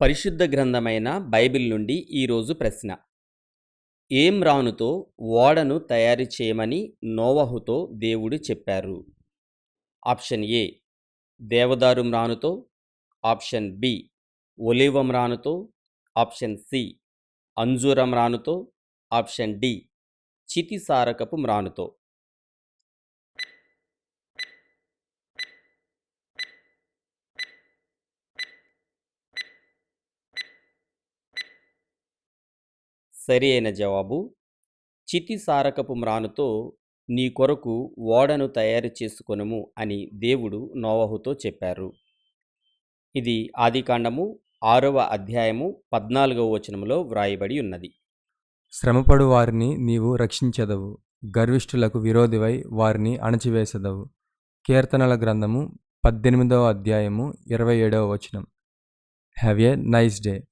పరిశుద్ధ గ్రంథమైన బైబిల్ నుండి ఈరోజు ప్రశ్న. ఏం రానుతో ఓడను తయారు చేయమని నోవహుతో దేవుడు చెప్పారు? ఆప్షన్ ఏ దేవదారు రానుతో. ఆప్షన్ బి ఒలివం రానుతో. ఆప్షన్ సి అంజూరం రానుతో. ఆప్షన్ డి చితిసారకపు మ్రానుతో సరి అయిన జవాబు చితిసారకపు మ్రానుతో నీ కొరకు ఓడను తయారు చేసుకొనుము అని దేవుడు నోవహుతో చెప్పారు. ఇది ఆదికాండము ఆరవ అధ్యాయము పద్నాలుగవ వచనములో వ్రాయబడి ఉన్నది. శ్రమపడు వారిని నీవు రక్షించదవు గర్విష్ఠులకు విరోధివై వారిని అణచివేసదవు. కీర్తనల గ్రంథము పద్దెనిమిదవ అధ్యాయము ఇరవై ఏడవ వచనం. Have a nice day.